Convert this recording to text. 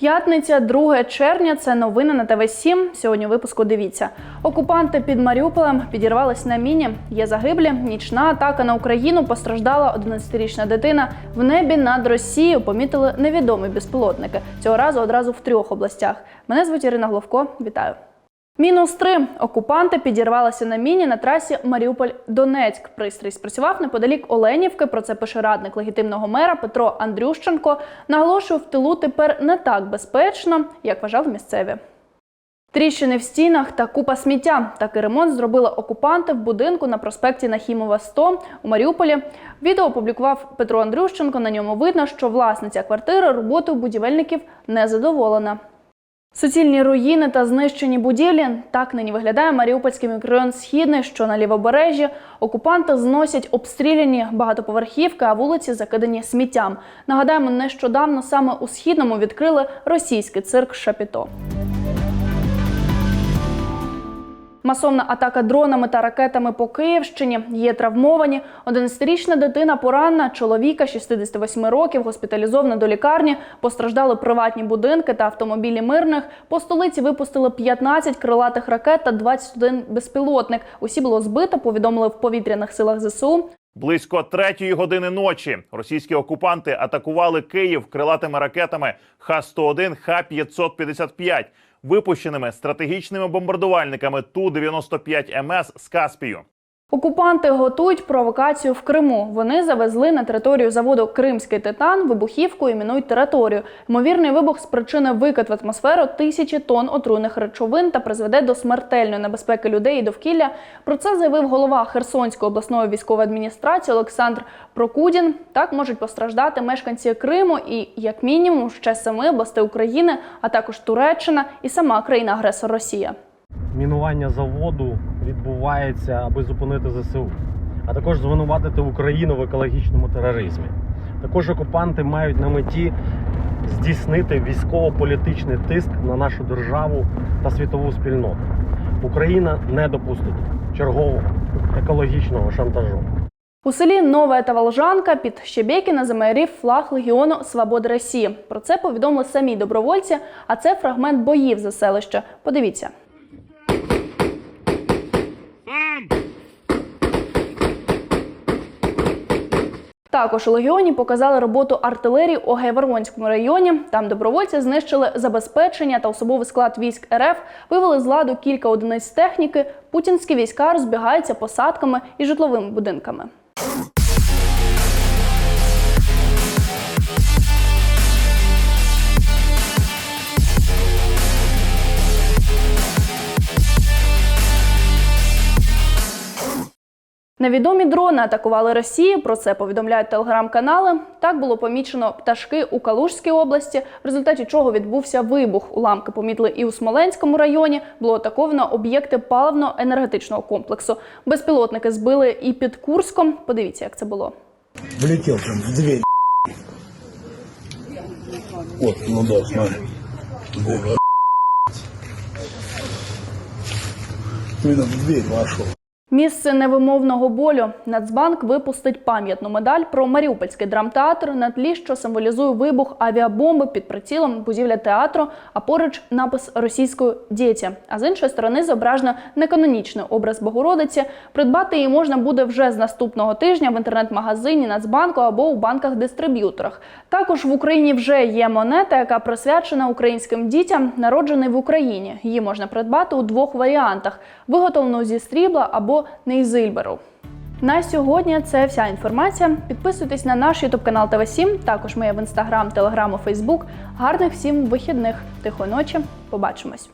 П'ятниця, 2 червня. Це новини на ТВ 7 Сьогодні у випуску дивіться. Окупанти під Маріуполем підірвались на міні. Є загиблі. Нічна атака на Україну постраждала 11-річна дитина. В небі над Росією помітили невідомі безпілотники. Цього разу одразу в трьох областях. Мене звуть Ірина Головко. Вітаю. Мінус три окупанти підірвалися на міні на трасі Маріуполь-Донецьк. Пристрій спрацював неподалік Оленівки. Про це пише радник легітимного мера Петро Андрющенко. Наголошує, в тилу тепер не так безпечно, як вважав місцеві. Тріщини в стінах та купа сміття. Такий ремонт зробили окупанти в будинку на проспекті Нахімова 100 у Маріуполі. Відео опублікував Петро Андрющенко. На ньому видно, що власниця квартири роботою будівельників не задоволена. Суцільні руїни та знищені будівлі. Так нині виглядає Маріупольський мікрорайон Східний, що на лівобережжі. Окупанти зносять обстріляні багатоповерхівки, а вулиці закидані сміттям. Нагадаємо, нещодавно саме у східному відкрили російський цирк Шапіто. Масовна атака дронами та ракетами по Київщині є травмовані. 11-річна дитина поранена, чоловіка 68 років, госпіталізована до лікарні. Постраждали приватні будинки та автомобілі мирних. По столиці випустили 15 крилатих ракет та 21 безпілотник. Усі було збито. Повідомили в повітряних силах ЗСУ. Близько третьої години ночі російські окупанти атакували Київ крилатими ракетами Х-101, Х-555, випущеними стратегічними бомбардувальниками Ту-95 МС з Каспію. Окупанти готують провокацію в Криму. Вони завезли на територію заводу Кримський титан вибухівку і мінують територію. Ймовірний вибух спричинить викид в атмосферу тисячі тонн отруйних речовин та призведе до смертельної небезпеки людей і довкілля. Про це заявив голова Херсонської обласної військової адміністрації Олександр Прокудін. Так можуть постраждати мешканці Криму і, як мінімум, ще семи областей України, а також Туреччина і сама країна-агресор Росія. мінування заводу відбувається, аби зупинити ЗСУ, а також звинуватити Україну в екологічному тероризмі. Також окупанти мають на меті здійснити військово-політичний тиск на нашу державу та світову спільноту. Україна не допустить чергового екологічного шантажу. У селі Нове та Волжанка під Щебекіна замайорів флаг Легіону Свободи Росії. Про це повідомили самі добровольці, а це фрагмент боїв за селище. Подивіться. Також у легіоні показали роботу артилерії у Гайворонському районі. Там добровольці знищили забезпечення та особовий склад військ РФ, вивели з ладу кілька одиниць техніки. Путінські війська розбігаються посадками і житловими будинками. Невідомі дрони атакували Росію. Про це повідомляють телеграм-канали. Так було помічено пташки у Калужській області, в результаті чого відбувся вибух. Уламки помітили і у Смоленському районі. Було атаковано об'єкти паливно-енергетичного комплексу. Безпілотники збили і під Курском. Подивіться, як це було. Влетел прям в дверь. Вот, ну да, смотри. Во, в дверь вошел. Місце невимовного болю. Нацбанк випустить пам'ятну медаль про Маріупольський драмтеатр на тлі, що символізує вибух авіабомби під прицілом будівля театру, а поруч напис російською діті. А з іншої сторони зображено неканонічний образ Богородиці. Придбати її можна буде вже з наступного тижня в інтернет-магазині Нацбанку або у банках-дистриб'юторах. Також в Україні вже є монета, яка присвячена українським дітям, народжений в Україні. Її можна придбати у двох варіантах: виготовлену зі срібла або нейзильберу. На сьогодні це вся інформація. Підписуйтесь на наш ютуб канал ТВ 7 Також ми є в інстаграм, телеграм, фейсбук. Гарних всім вихідних, тихої ночі. Побачимось.